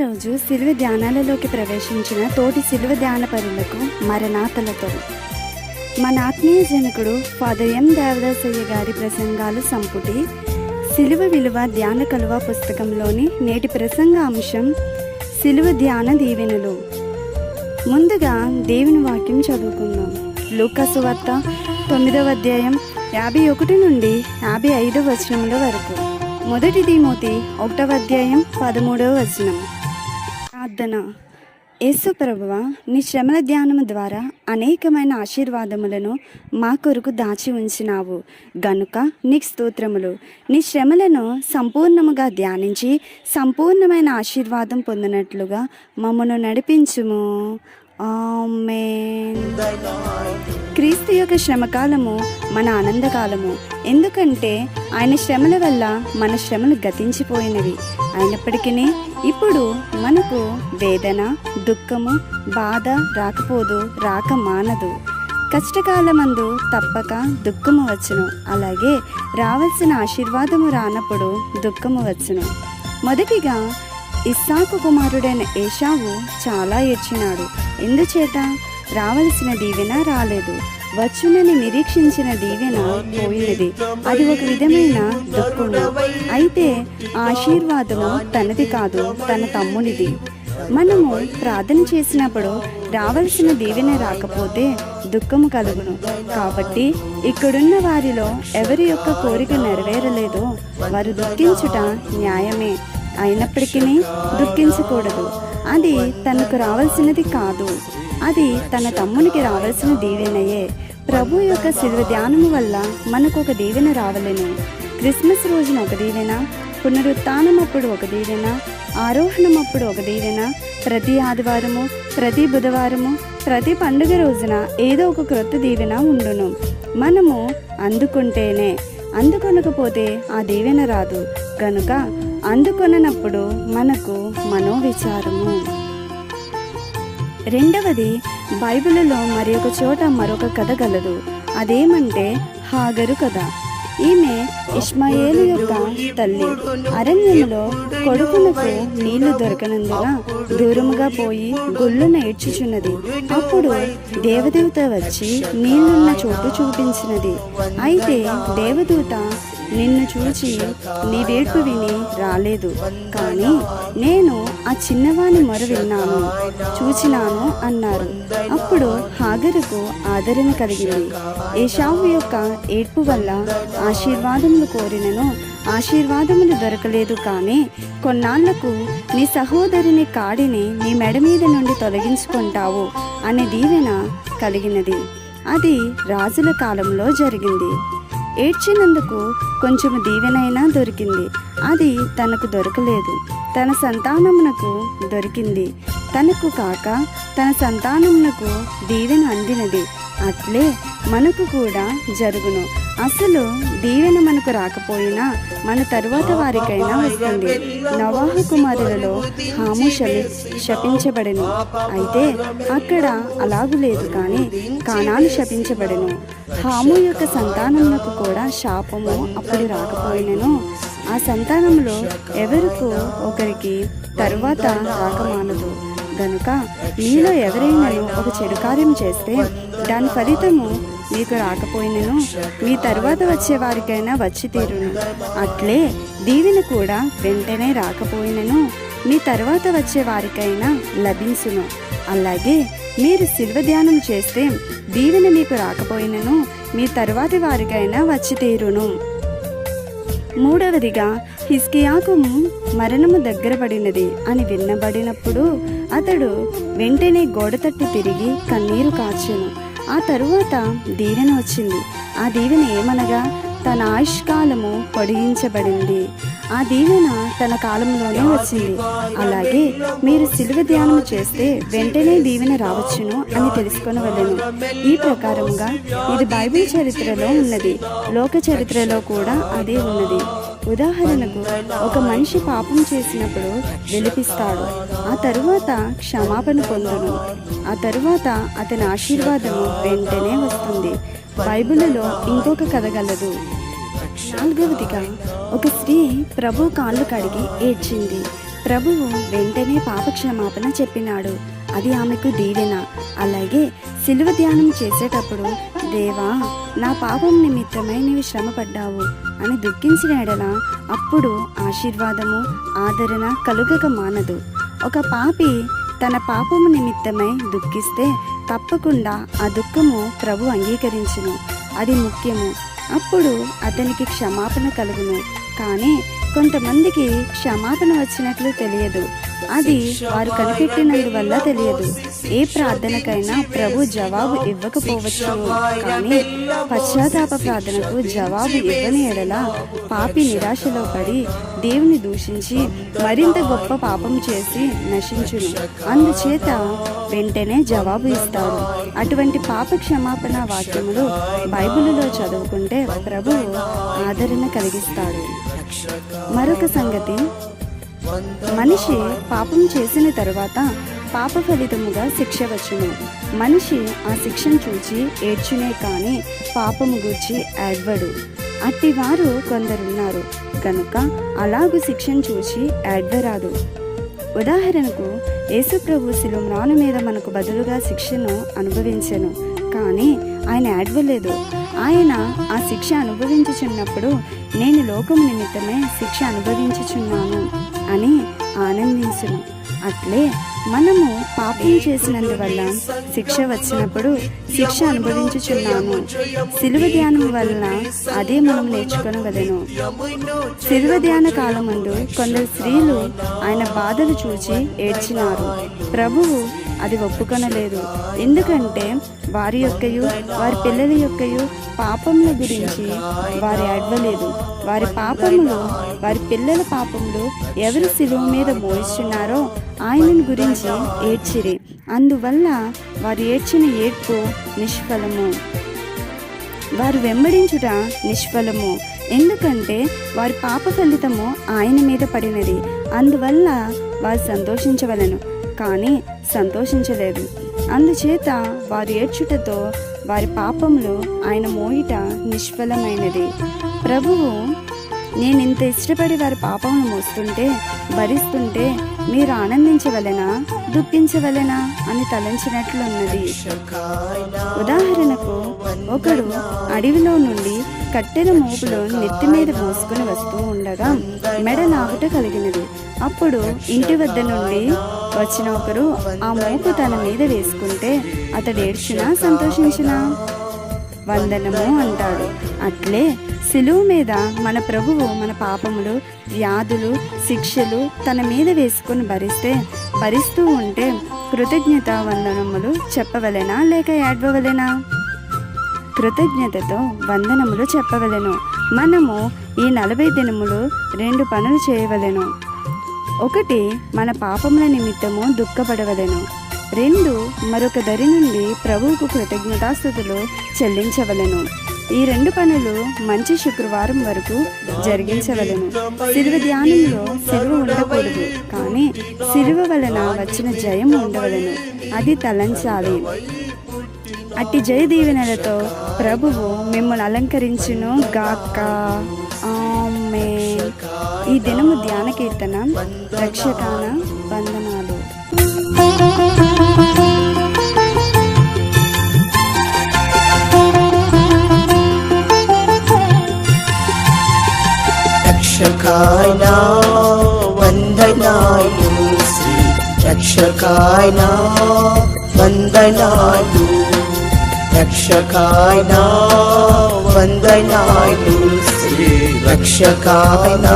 రోజు సిలువ ధ్యానాలలోకి ప్రవేశించిన తోటి సిలువ ధ్యాన పరులకు మరణాతలతో. మన ఆత్మీయ జనకుడు ఫాదర్ ఎం దేవదాసయ్య గారి ప్రసంగాలు సంపుటి సిలువ విలువ ధ్యాన కలువ పుస్తకంలోని నేటి ప్రసంగ అంశం సిలువ ధ్యాన దీవెనలు. ముందుగా దేవుని వాక్యం చదువుకుందాం. లూకాసు వార్త తొమ్మిదవ అధ్యాయం యాభై ఒకటి నుండి యాభై ఐదవ వచనముల వరకు. మొదటి తిమోతి ఒకటవ అధ్యాయం పదమూడవ వచనం. ప్రార్థన. యేసు ప్రభువ నీ శ్రమల ధ్యానము ద్వారా అనేకమైన ఆశీర్వాదములను మా కొరకు దాచి ఉంచినావు. గనుక నీ స్తోత్రములు. నీ శ్రమలను సంపూర్ణముగా ధ్యానించి సంపూర్ణమైన ఆశీర్వాదం పొందినట్లుగా మమ్మను నడిపించుము. ఆమె క్రీస్తు యొక్క శ్రమకాలము మన ఆనందకాలము. ఎందుకంటే ఆయన శ్రమల వల్ల మన శ్రమలు గతించిపోయినవి. అయినప్పటికీ ఇప్పుడు మనకు వేదన దుఃఖము బాధ రాకపోదు రాక మానదు. కష్టకాలమందు తప్పక దుఃఖము వచ్చును. అలాగే రావాల్సిన ఆశీర్వాదము రానప్పుడు దుఃఖము వచ్చును. మొదటిగా ఇస్సాకు కుమారుడైన ఏషావు చాలా ఏడ్చినాడు. ఎందుచేత? రావలసిన దీవెన రాలేదు. వచ్చునని నిరీక్షించిన దీవెన పోయినది. అది ఒక విధమైన దుఃఖము. అయితే ఆశీర్వాదము తనది కాదు తన తమ్మునిది. మనము ప్రార్థన చేసినప్పుడు రావలసిన దీవెన రాకపోతే దుఃఖము కలుగును. కాబట్టి ఇక్కడున్న వారిలో ఎవరి యొక్క కోరిక నెరవేరలేదో వారు దుఃఖించుట న్యాయమే. అయినప్పటికీ దుఃఖించకూడదు. అది తనకు రావాల్సినది కాదు. అది తన తమ్మునికి రావాల్సిన దీవెనయే. ప్రభు యొక్క శిలువ ధ్యానము వల్ల మనకు ఒక దీవెన రావలేను. క్రిస్మస్ రోజున ఒక దీవెన పునరుత్థానం అప్పుడు ఒక దీవెన ఆరోహణం అప్పుడు ఒక దీవెన ప్రతి ఆదివారము ప్రతి బుధవారము ప్రతి పండుగ రోజున ఏదో ఒక క్రొత్త దీవెన ఉండును. మనము అందుకుంటేనే అందుకొనకపోతే ఆ దీవెన రాదు. కనుక అందుకొననప్పుడు మనకు మనోవిచారము. రెండవది బైబిల్లో మరి ఒక చోట మరొక కథ గలదు. అదేమంటే హాగరు కథ. ఈమె ఇష్మాయేలు యొక్క తల్లి. అరణ్యంలో కొడుకునకు నీళ్ళు దొరకనందున దూరముగా పోయి గుళ్ళు నేడ్చుచున్నది అప్పుడు దేవదూత వచ్చి నీళ్ళున్న చోటు చూపించినది. అయితే దేవదూత నిన్ను చూచి నీ వేడ్పు విని రాలేదు. కానీ నేను ఆ చిన్నవాని మొర విన్నాను చూచినాను అన్నారు. అప్పుడు హాగరుకు ఆదరణ కలిగింది. ఏషావు యొక్క ఏడ్పు వల్ల ఆశీర్వాదములు కోరినను. ఆశీర్వాదములు దొరకలేదు కానీ కొన్నాళ్ళకు నీ సహోదరుని కాడిని నీ మెడ మీద నుండి తొలగించుకుంటావు అనే దీవెన కలిగినది. అది రాజుల కాలంలో జరిగింది. ఏడ్చినందుకు కొంచెం దీవెనైనా దొరికింది. అది తనకు దొరకలేదు. తన సంతానమునకు దొరికింది. తనకు కాక తన సంతానమునకు దీవెన అందినది. అట్లే మనకు కూడా జరుగును. అసలు దీవెన మనకు రాకపోయినా మన తరువాత వారికైనా వస్తుంది. నవాహ కుమారులలో హాము శపించబడను. అయితే అక్కడ అలాగు లేదు కానీ కానాలు శపించబడను. హాము యొక్క సంతానమునకు కూడా శాపము అప్పుడు రాకపోయినను. ఆ సంతానంలో ఎవరికో ఒకరికి తరువాత రాకమానదు గనుక మీలో ఎవరైనా ఒక చెడు కార్యం చేస్తే దాని ఫలితము మీకు రాకపోయినను. మీ తరువాత వచ్చే వారికైనా వచ్చి తీరును. అట్లే దీవెన కూడా వెంటనే రాకపోయినను. మీ తర్వాత వచ్చే వారికైనా లభించును. అలాగే మీరు శిల్వ ధ్యానం చేస్తే దీవెన మీకు రాకపోయినను. మీ తరువాతి వారికైనా వచ్చి తీరును. మూడవదిగా హిస్కియాకు మరణము దగ్గర పడినది అని విన్నబడినప్పుడు అతడు వెంటనే గోడ తట్టి తిరిగి కన్నీరు కాచును. ఆ తరువాత దీవెన వచ్చింది. ఆ దీవెన ఏమనగా తన ఆయుష్కాలము పొడిగించబడింది. ఆ దీవెన తన కాలంలోనే వచ్చింది. అలాగే మీరు సిలువ ధ్యానం చేస్తే వెంటనే దీవెన రావచ్చును అని తెలుసుకొనవలను. ఈ ప్రకారంగా ఇది బైబిల్ చరిత్రలో ఉన్నది. లోక చరిత్రలో కూడా అదే ఉన్నది. ఉదాహరణకు ఒక మనిషి పాపం చేసినప్పుడు విలిపిస్తాడు. ఆ తరువాత క్షమాపణ పొందును. ఆ తరువాత అతని ఆశీర్వాదము వెంటనే వస్తుంది. బైబిల్లో ఇంకొక కథ గలదు. నాలుగవదిగా ఒక స్త్రీ ప్రభు కాళ్ళు కడిగి ఏడ్చింది. ప్రభువు వెంటనే పాపక్షమాపణ చెప్పినాడు. అది ఆమెకు దీవెన. అలాగే సిలువ ధ్యానం చేసేటప్పుడు దేవా నా పాపం నిమిత్తమై నీవు శ్రమపడ్డావు అని దుఃఖించిన ఎడల అప్పుడు ఆశీర్వాదము ఆదరణ కలుగక మానదు. ఒక పాపి తన పాపము నిమిత్తమై దుఃఖిస్తే తప్పకుండా ఆ దుఃఖము ప్రభు అంగీకరించును. అది ముఖ్యము. అప్పుడు అతనికి క్షమాపణ కలుగును. కానీ కొంతమందికి క్షమాపణ వచ్చినట్లు తెలియదు. అది వారు కనిపెట్టినందువల్ల తెలియదు. ఏ ప్రార్థనకైనా ప్రభు జవాబు ఇవ్వకపోవచ్చు. కానీ పశ్చాత్తాప ప్రార్థనకు జవాబు ఇవ్వని ఎడల పాపి నిరాశలో పడి దేవుని దూషించి మరింత గొప్ప పాపం చేసి నశించును. అందుచేత వెంటనే జవాబు ఇస్తారు అటువంటి పాప క్షమాపణ వాక్యములు బైబిలులో చదువుకుంటే ప్రభువు ఆదరణ కలిగిస్తాడు. మరొక సంగతి మనిషి పాపం చేసిన తరువాత పాప ఫలితముగా శిక్ష వచ్చును. మనిషి ఆ శిక్షను చూచి ఏడ్చునే కానీ పాపము గూర్చి ఏడ్వడు. అట్టివారు కొందరున్నారు. కనుక అలాగు శిక్షను చూచి ఏడ్వరాదు. ఉదాహరణకు యేసుప్రభు శిలుమ్రాను మీద మనకు బదులుగా శిక్షను అనుభవించను. కానీ ఆయన ఏడ్వలేదు. ఆయన ఆ శిక్ష అనుభవించుచున్నప్పుడు నేను లోకం నిమిత్తమే శిక్ష అనుభవించుచున్నాను. అని ఆనందించును అట్లే మనము పాపం చేసినందువల్ల శిక్ష వచ్చినప్పుడు శిక్ష అనుభవించుచున్నాము. శిలువ ధ్యానం వలన అదే మనం నేర్చుకొనవలెను. శిలువ ధ్యాన కాలమందు కొందరు స్త్రీలు ఆయన బాధలు చూచి ఏడ్చినారు. ప్రభువు అది ఒప్పుకొనలేదు. ఎందుకంటే వారి యొక్కయు వారి పిల్లల యొక్కయు పాపముల గురించి వారి అడవలేదు వారి పాపములు వారి పిల్లల పాపములు ఎవరు శిలువ మీద మోయిస్తున్నారో ఆయనను గురించి ఏడ్చిరి. అందువల్ల వారు ఏడ్చిన ఏడ్పు నిష్ఫలము. వారు వెంబడించుట నిష్ఫలము. ఎందుకంటే వారి పాప ఫలితము ఆయన మీద పడినది. అందువల్ల వారు సంతోషించవలను కానీ సంతోషించలేదు. అందుచేత వారు ఏడ్చుటతో వారి పాపములు ఆయన మోయిట నిష్ఫలమైనది. ప్రభువు నేను ఇంత ఇష్టపడి వారి పాపమును మోస్తుంటే భరిస్తుంటే మీరు ఆనందించవలెనా? దుఃఖించవలెనా? అని తలంచినట్లున్నది. ఉదాహరణకు ఒకడు అడవిలో నుండి కట్టెల మోపులో నెత్తి మీద మోసుకుని వస్తూ ఉండగా మెడ నాగుట కలిగినది. అప్పుడు ఇంటి వద్ద నుండి వచ్చిన ఒకరు ఆ మోపు తన మీద వేసుకుంటే అతడు ఏడ్చినా సంతోషించినా వందనము అంటాడు. అట్లే సిలువు మీద మన ప్రభువు మన పాపములు వ్యాధులు శిక్షలు తన మీద వేసుకొని భరిస్తే భరిస్తూ ఉంటే కృతజ్ఞత వందనములు చెప్పవలెనా లేక ఏడ్వవలెనా? కృతజ్ఞతతో వందనములు చెప్పవలెను. మనము ఈ నలభై దినములు రెండు పనులు చేయవలెను. ఒకటి మన పాపముల నిమిత్తము దుఃఖపడవలెను. రెండు మరొక దరి నుండి ప్రభువుకు కృతజ్ఞతాస్థుతులు చెల్లించవలెను. ఈ రెండు పనులు మంచి శుక్రవారం వరకు జరిగించవలెను. సిలువ ధ్యానంలో సిలువ ఉండకూడదు కానీ సిలువ వలన వచ్చిన జయం ఉండవలను. అది తలంచాలి. అట్టి జయ దీవెనలతో ప్రభువు మిమ్మల్ని అలంకరించును గాక. ఆమేన్. ఈ దినము ధ్యాన కీర్తన రక్షకాన వందనాలు. రక్షకాయ వందనాలు శ్రీ రక్షకాయ వందనాలు. రక్షకాయ వందనాలు శ్రీ రక్షకాయ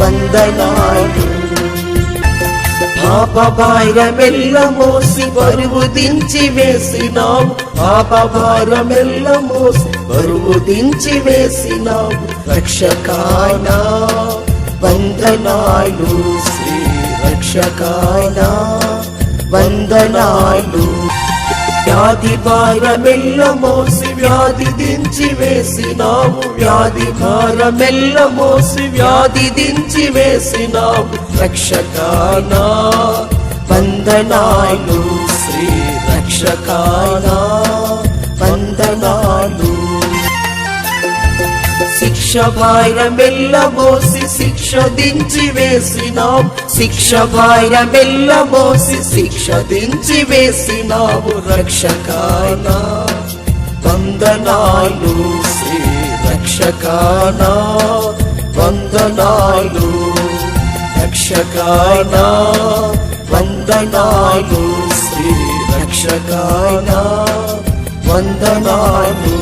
వందనాలు. పాప భారమెల్ల మోసి బరువు దించి వేసినావు. పాప మోసి బరువు దించి వేసినావు. రక్షకాయన వందనాలు శ్రీ రక్షకాయన వందనాలు వ్యాధి భారమెల్ల మోసి వ్యాధి దించి వేసినాము. వ్యాధి భారమెల్ల మోసి వ్యాధి దించి వేసినాము. రక్షకానా వందనాలు శ్రీ రక్షకానా. శిక్ష భారమెల్ల మోసి శిక్ష దించి వేసినాం శిక్ష భారమెల్ల మోసి శిక్ష దించి వేసినావు. రక్షకానా వందనాలు శ్రీ రక్షకానా వందనాలు రక్షకానా వందనాలు శ్రీ రక్షకానా వందనాలు